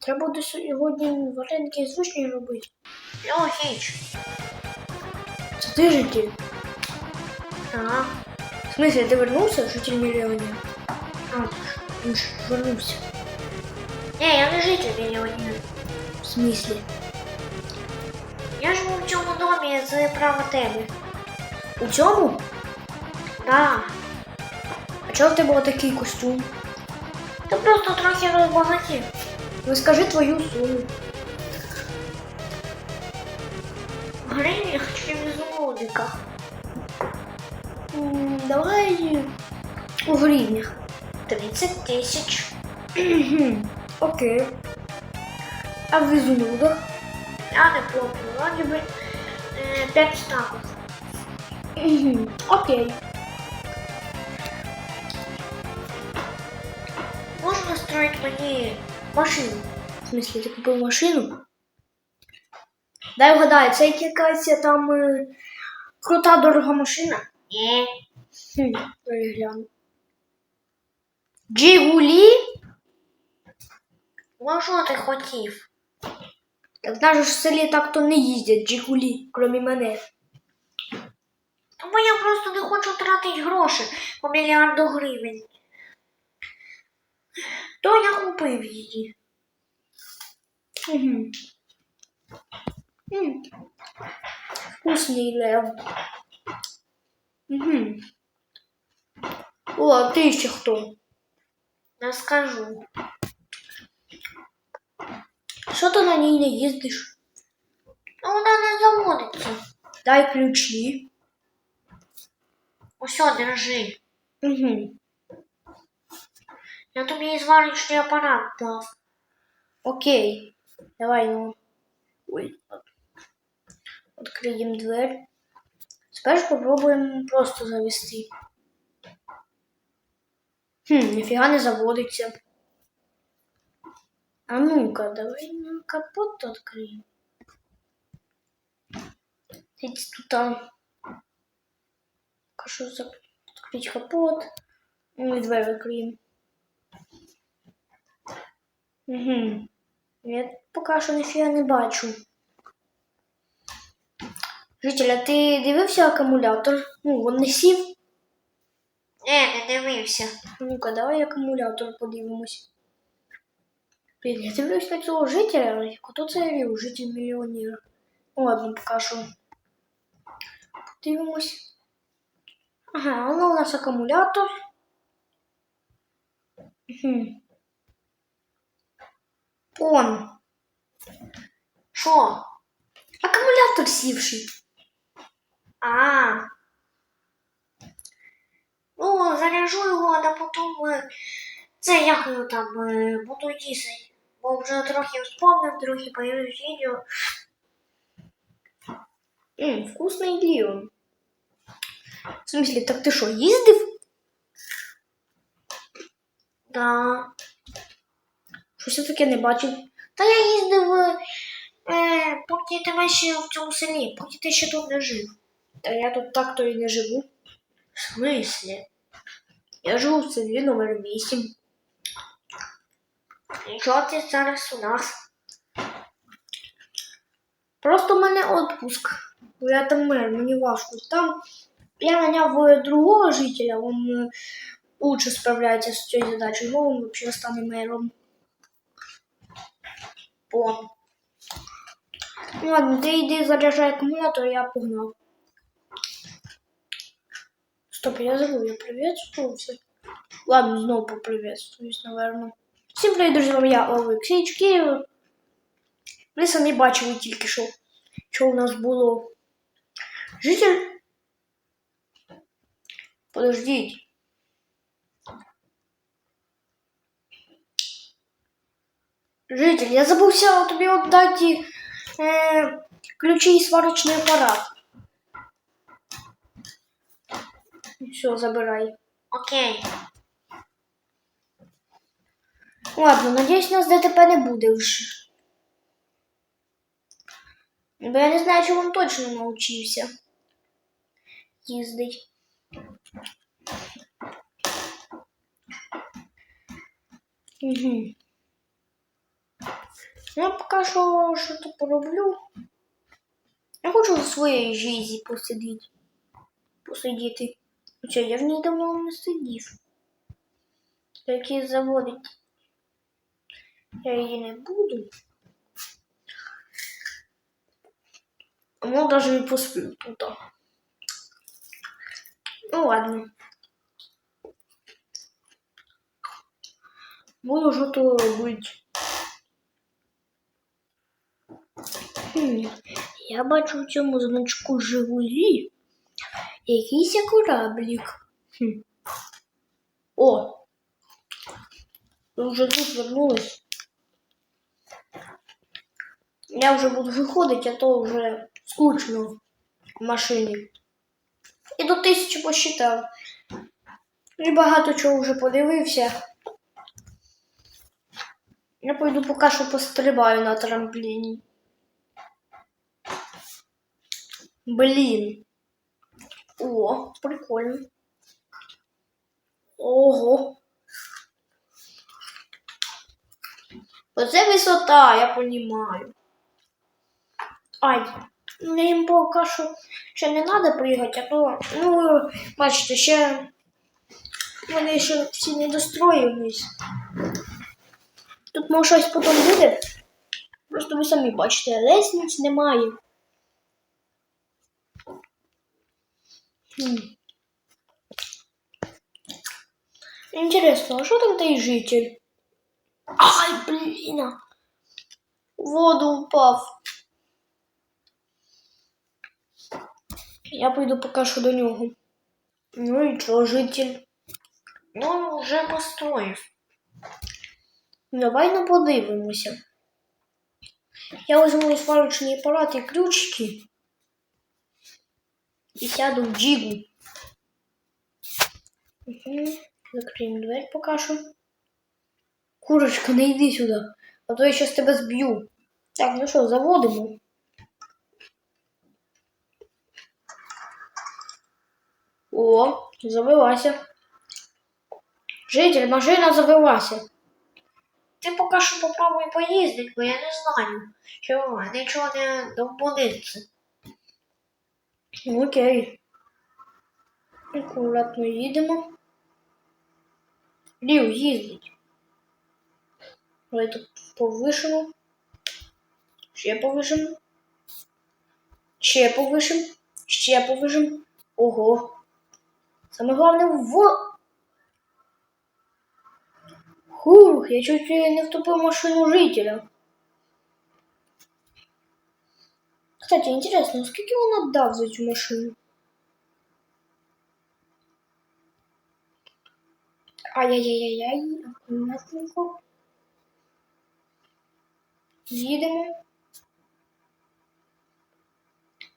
Треба буде сьогодні вареники з вишні робити. Логіч. Це ти житель? Ага. В смысле, ти вернувся, житель мільйонів? А, він ж вернувся. Ні, я не житель мільйонів. В смысле? Я живу в цьому домі з права тебе. У цьому? Да. А чого в тебе такий костюм? Ти просто трохи розбагатів. Ну скажи твою суму. В гривнях чи в золотиках? Давай у гривнях. 30 тисяч. Окей. А в изумрудах? Я не платю, вроді би е, 5 ставок. Окей. Можна строїти мені машину? В смысле, ти купив машину? Дай вгадаю, це якась там е, крута дорога машина. Ні. Хм, перегляну. Джигулі? Ну що ти хотів? Так в нас в селі так то не їздять Джигулі, крім мене. Тому я просто не хочу тратити гроші по мільярду гривень. То я купив її. Угу. М. Вкусний лев. Угу. О, а ти ще хто? Не скажу. Що ти на ній не їздиш? Ну вона не заводиться. Дай ключі. Усьо, держи. Угу. Я тобі зварочний апарат дав. Окей. Давай, ну. Ой. Откриємо дверь. Спершу попробуємо просто завести. Хм, ніфіга не заводиться. А ну-ка, давай на капот відкриємо. Сидіть тут там. Кажу, закрити капот. Ну і двері відкриємо. Угу. Я поки що ніфіга не бачу. Житель, а ти дивився акумулятор? Ну, він не сів. Не, не дивився. Ну-ка, давай акумулятор подивимось. Блін, я дивлюсь на цього жителя, але хто це рів? Житель мільйонера. Ну, ладно, поки що. Подивимось. Ага, воно у нас акумулятор. Угу. Он. Що? Акумулятор сівший. А. Ну, заряжу його, а потім е, це як його там е, буду їсти. Бо вже трохи вспомнив, трохи появилось відео. Ммм, вкусний ліон. В смислі, так ти що, їздив? Да. Щось я таке не бачив. Та я їздив, е, е, поки тебе ще в цьому селі, поки ти ще тут не жив. Та я тут так то і не живу. В смислі? Я живу в селі номер 8. Нічого ти зараз у нас? Просто в мене відпуск. Бо я там мер, мені важко. Там я наняв е, другого жителя, він е, лучше справляється з цією задачею, ну він взагалі стане мером. Ну ладно, ти йди заряджай акумулятор, я погнав. Стоп, я забув, я приветствувався. Ладно, знову поприветствуюсь, наверное. Всім привіт, друзі, я Олексій Чкіїв. Ви самі бачили тільки що, що у нас було. Житель. Подождіть. Житель, я забувся тобі віддати е, ключі і сварочний апарат. Все, забирай. Окей. Ладно, надіюсь, нас ДТП не буде вже. Бо я не знаю, чи він точно навчився їздить. Угу. Я поки що що-то пороблю. Я хочу в своїй житті посидіти. Посидіти. Хоча я в ній давно не сидів. Такі заводить. Я її не буду. А може даже і посплю тут. Ну ладно. Буду що то Я бачу в цьому значку Жигулі якийсь кораблік. О! Ви вже тут вернулись. Я вже буду виходити, а то вже скучно в машині. І до тисячі посчитав. І багато чого вже подивився. Я пойду поки що пострибаю на трампліні. Блін. О, прикольно. Ого. Оце висота, я понімаю. Ай, їм поки що ще не треба пригати, а то, ну, бачите, ще вони ще всі не достроїлись. Тут може щось потім буде. Просто ви самі бачите, лестниць немає. Интересно, а что там житель? Ай, блин! Воду упав. Я пойду поки що до нього. Ну і чого, житель? Ну, вже построїв. Давай ну. Я візьму сварочний апарат і ключики. І сяду в джигу. Угу. Закриємо дверь поки що. Курочка, не йди сюди, а то я щас тебе зб'ю. Так, ну що, заводимо. О, завелася. Житель, машина завелася. Ти поки що попробуй поїздити, бо я не знаю, що нічого не довбудиться. Окей. Акуратно їдемо. Лів їздить. Давай тут повишимо. Ще повишимо. Ще повишимо. Ще повишимо. Ого. Саме головне в. Хух, я чуть не втопив машину жителя. Кстати, интересно, скільки він отдав за цю машину? Ай-яй-яй-яй, акуратненько. Їдемо.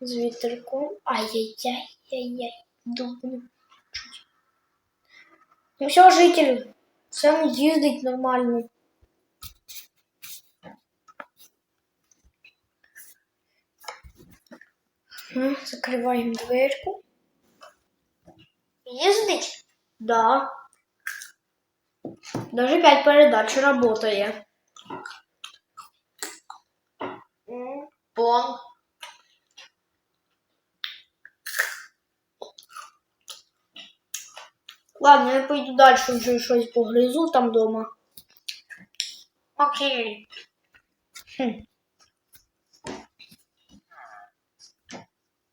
З вітерком. Ай-яй-яй-яй-яй. Довго. Чуть. Ну все, житель. Сам їздить нормально. М, Закриваємо дверку. Їздить? Да. Даже 5 передач работає. М, Бон. Ладно, я пойду далі вже щось погризу там дома. Окей. Хм.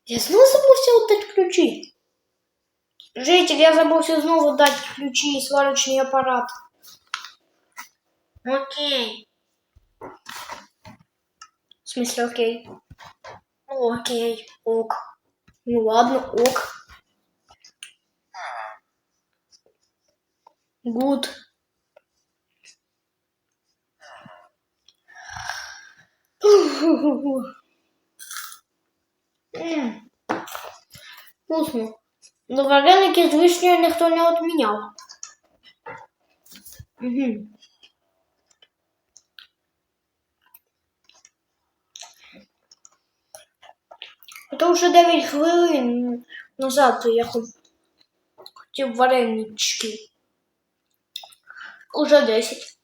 Я знову забувся віддати ключі. Житель, я забувся знову дати ключі і сварочний апарат. Окей. В смысле, окей. Ну, окей. Ок. Ну ладно, ок. Гуд. М. Вкусно. Но вареники з вишнею ніхто не відміняв. Угу. Это вже 9 хвилин назад я хот- хотів варенички. Уже 10.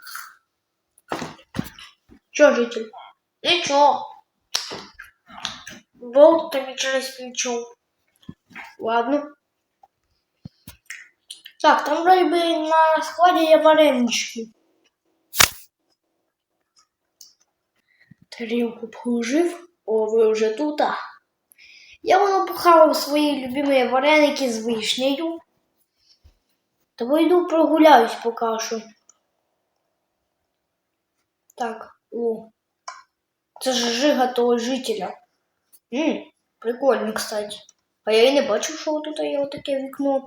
Чого житель? Нічого. Болт тобі через плечо. Ладно. Так, там вроде бы на складе є варенички. Тарілку положив. О, ви вже тут. а. Я воно похавав свої любимі вареники з вишнею. Тому йду прогуляюсь поки що. Так, о. Це ж жига того жителя. Ммм, прикольно, кстати. А я і не бачив, що тут є отаке вікно.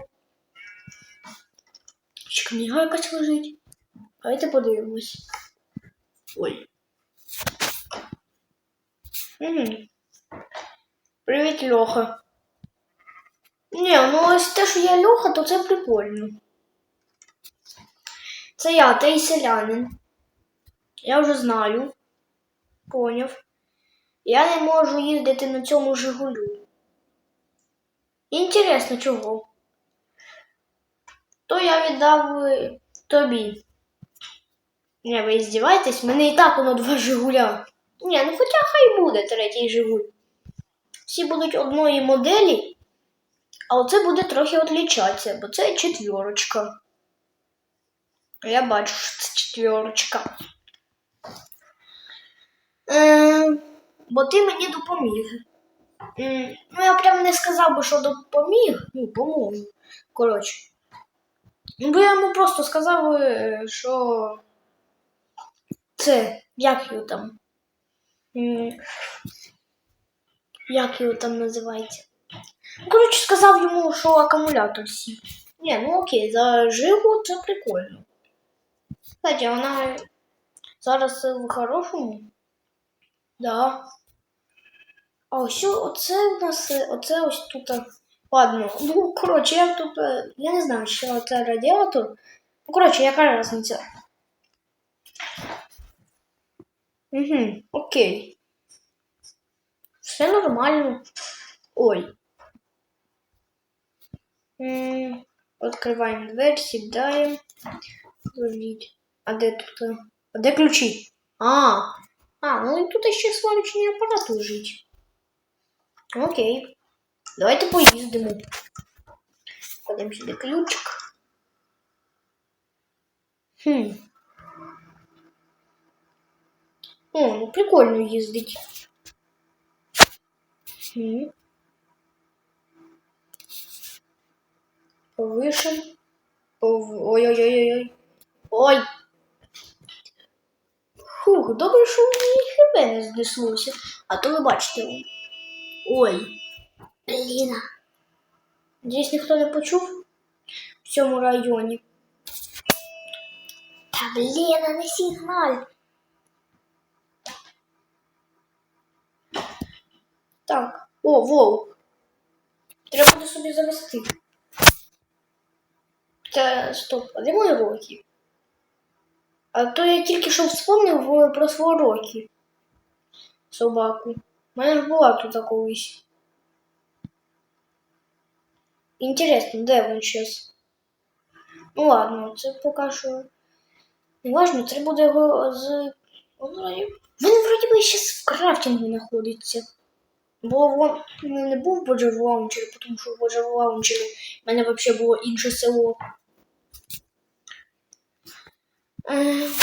Чи книга якась лежить? Давайте подивимось. Ой. Угу. Привіт, Льоха. Ні, ну ось те, що я Льоха, то це прикольно. Це я, той селянин. Я вже знаю. Поняв. Я не можу їздити на цьому Жигулю. Інтересно, чого? То я віддав е, тобі. Не, ви здіваєтесь? Мене і так воно два Жигуля. Ні, ну хоча хай буде третій Жигуль. Всі будуть одної моделі, а оце буде трохи відлічатися, бо це четвірочка. Я бачу, що це четвірочка. Е, бо ти мені допоміг. Ну, я прям не сказав би, що допоміг. Ну, по-моєму. Коротше. Ну, бо я йому просто сказав, е, що це, як його там? Як його там називається? Коротше, сказав йому, що акумулятор сів. Ні, ну окей, за живу це прикольно. Кстати, вона зараз в хорошому. Да. А ось оце у нас, е, оце ось тут. е, Ладно, ну коротше, я тут. е, Я не знаю, що це радіатор. Ну, коротше, яка різниця? Угу, окей. Все нормально. Ой. М, Відкриваємо двері, сідаємо. А де тут? е, А де ключі? А, а, ну і тут ще сварочний апарат лежить. Окей. Давайте поїздимо. Кладемо сюди ключик. Хм. О, ну прикольно їздить. Хм. Повишен. Пов... Ой-ой-ой-ой. Ой. Фух, добре, що мені хебе не знеслося. А то ви бачите. Ой. Блін. Здесь ніхто не почув в цьому районі. Та блін, не сигналь. Так. О, вовк. Треба буде собі завести. Та стоп, а де мої роки? А то я тільки що вспомнив про свого роки. Собаку. У мене ж була тут колись. Інтересно, де він зараз? Ну ладно, це поки що. Не важно, треба буде його з. Він вроді би зараз в крафтингу знаходиться. Бо вон ну, не був в Боже в лаунчері, тому що в Боже в лаунчері в мене взагалі було інше село.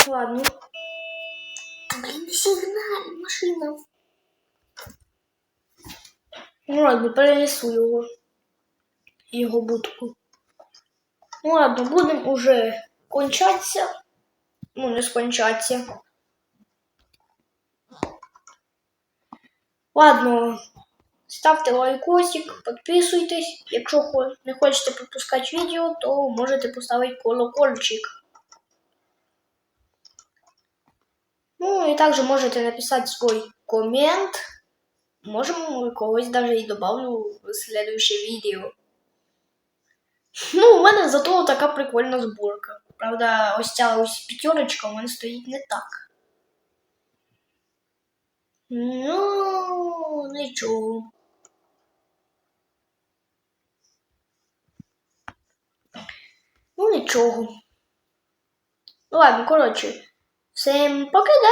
Ладно. Блін, не сигналь, машина. Ну ладно, перенесу його. Його будку. Ну ладно, будемо уже кончатися. Ну, не скончатися. Ладно, ставте лайкосик, підписуйтесь. Якщо не хочете пропускати відео, то можете поставити колокольчик. Ну і також можете написати свій комент. Можемо когось даже і добавлю в следующее відео. Ну, у мене зато така прикольна зборка. Правда, ось ця ось п'ятерочка у мене стоїть не так. Ну, нічого. Ну, нічого. Ну, ладно, коротше. Всім покида!